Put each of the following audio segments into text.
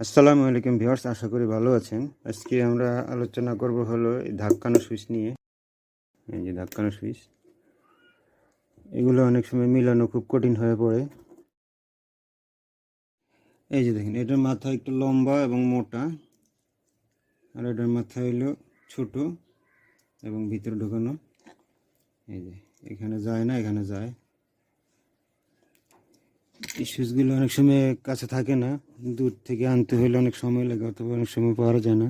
আসসালামু আলাইকুম ভিউয়ার্স, আশা করি ভালো আছেন। আজকে আমরা আলোচনা করব হলো এই ধাক্কানো সুইচ নিয়ে। এই যে ধাক্কানো সুইচ, এগুলো অনেক সময় মিলানো খুব কঠিন হয়ে পড়ে। এই যে দেখেন, এটার মাথা একটু লম্বা এবং মোটা, আর এটার মাথা হলো ছোট এবং ভিতরে ঢোকানো। এই যে, এখানে যায় না, এখানে যায়। এই সুইচগুলো অনেক সময় কাছে থাকে না, দূর থেকে আনতে হলে অনেক সময় লাগে, অথবা অনেক সময় পাওয়া যায় না।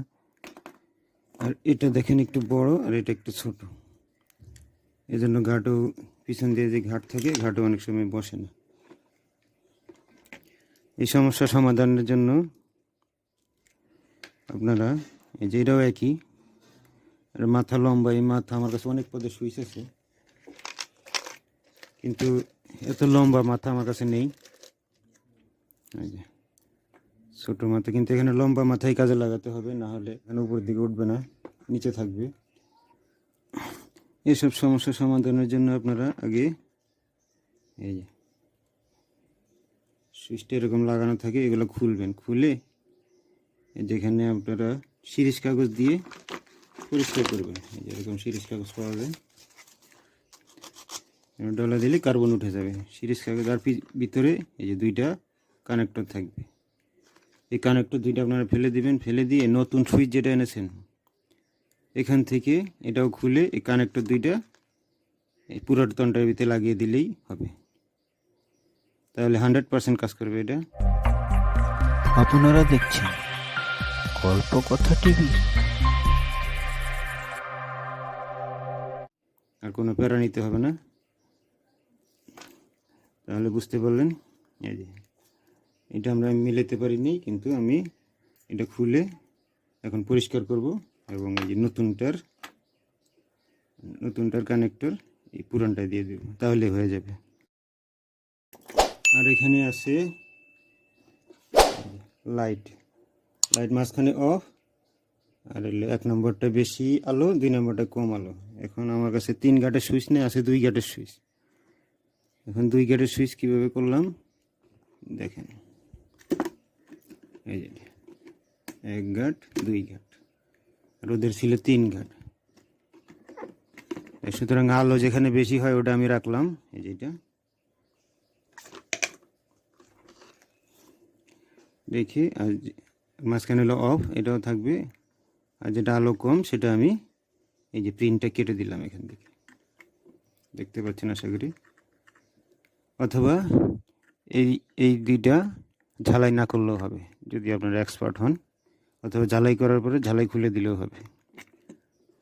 আর এটা দেখেন একটু বড় আর এটা একটু ছোট। এই জন্য ঘাটও পিছন দিয়ে যে ঘাট থাকে, ঘাটও অনেক সময় বসে না। এই সমস্যা সমাধানের জন্য আপনারা, এই যে এটাও একই, আর মাথা লম্বা, এই মাথা আমার কাছে অনেক পদের সুইচ আছে কিন্তু এত লম্বা মাথা আমার কাছে নেই। যে, ছোটো মাথা, কিন্তু এখানে লম্বা মাথায় কাজে লাগাতে হবে, না হলে এখানে উপর দিকে উঠবে না, নিচে থাকবে। এসব সমস্যা সমাধানের জন্য আপনারা আগে, এই যে, সুইচটা এরকম লাগানো থাকে, এগুলো খুলবেন। খুলে যেখানে আপনারা সিরিজ কাগজ দিয়ে পরিষ্কার করবেন। এই যে এরকম সিরিজ কাগজ পাওয়া যায়। ডলা দিলে কার্বন উঠে যাবে। সিরিজ কাগজ আর পি- ভিতরে এই যে দুইটা কানেক্টর থাকবে। এই কানেক্টর দুইটা আপনারা ফেলে দিবেন ফেলে দিয়ে নতুন সুইচ যেটা এনেছেন এখান থেকে এটাও খুলে এই কানেক্টর দুইটা এই পুরাতনটার ভিতরে লাগিয়ে দিলেই হবে। তাহলে হান্ড্রেড পার্সেন্ট কাজ করবে এটা। আপনারা দেখছেন গল্প কথা টিভি। আর কোনো প্যারা নিতে হবে না। তাহলে বুঝতে পারলেন? এই যে, এটা আমরা মিলাতে পারিনি, কিন্তু আমি এটা খুলে এখন পরিষ্কার করব এবং এই যে নতুনটার নতুনটার কানেক্টর এই পুরানটা দিয়ে দেব, তাহলে হয়ে যাবে। আর এখানে আছে লাইট লাইট মাঝখানে অফ আর এক নম্বরটা বেশি আলো, দুই নম্বরটা কম আলো। এখন আমার কাছে তিন গাটের সুইচ নেই, আছে দুই গাটের সুইচ এখন দুই গেটের সুইচ কীভাবে করলাম? দেখেন। এই যে, এক গাট দুই গাট আর ছিল তিন গাট সুতরাং আলো যেখানে বেশি হয়, ওটা আমি রাখলাম। এই যেটা দেখি, আর মাঝখানে হলো অফ, এটাও থাকবে। আর যেটা আলো কম, সেটা আমি এই যে প্রিন্টটা কেটে দিলাম এখান থেকে। দেখতে পাচ্ছেন আশা করি? অথবা এই এই দুইটা ঝালাই না করলেও হবে, যদি আপনারা এক্সপার্ট হন। অথবা ঝালাই করার পরে ঝালাই খুলে দিলেও হবে।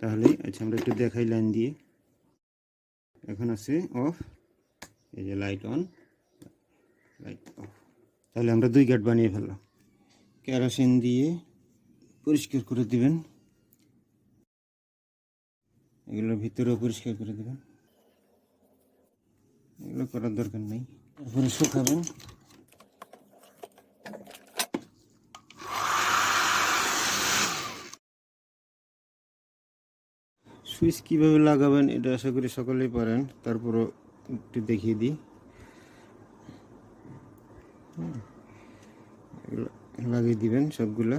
তাহলে আচ্ছা আমরা একটু দেখাই লাইন দিয়ে। এখন আছে অফ এই যে লাইট অন লাইট অফ তাহলে আমরা দুই গাট বানিয়ে ফেললাম। কেরোসিন দিয়ে পরিষ্কার করে দিবেন। এগুলোর ভিতরেও পরিষ্কার করে দেবেন। এগুলো করার দরকার নেই। তারপরে শুকাবেন। সুইচ কীভাবে লাগাবেন এটা আশা করি সকলেই পারেন। তারপরও একটু দেখিয়ে দিই। লাগিয়ে দিবেন সবগুলা।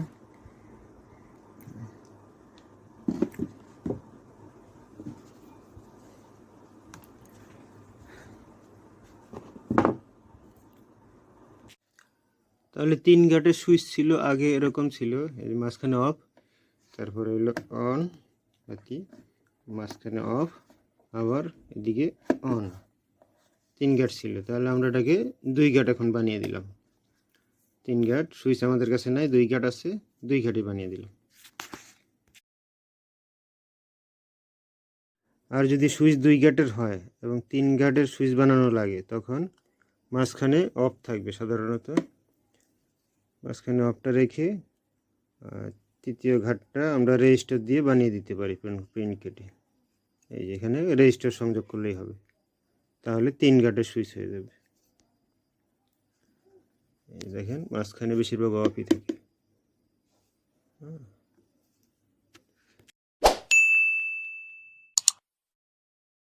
তাহলে তিন ঘাটের সুইচ ছিল, আগে এরকম ছিল। এই মাঝখানে অফ তারপরে হলো অন বাতি মাঝখানে অফ আবার এদিকে অন তিন ঘাট ছিল, তাহলে আমরা এটাকে দুই ঘাট এখন বানিয়ে দিলাম। তিন ঘাট, সুইচ আমাদের কাছে নাই, দুই ঘাট আছে, দুই ঘাটই বানিয়ে দিলাম। আর যদি সুইচ দুই ঘাটের হয় এবং তিন ঘাটের সুইচ বানানো লাগে, তখন মাঝখানে অফ থাকবে সাধারণত। মাঝখানে অফটা রেখে তৃতীয় ঘাটটা আমরা রেজিস্টার দিয়ে বানিয়ে দিতে পারি প্রিন্ট কেটে। এই যেখানে রেজিস্টার সংযোগ করলেই হবে। তাহলে তিন ঘাটে সুইচ হয়ে যাবে। দেখেন, মাঝখানে বেশিরভাগ অফই থাকে।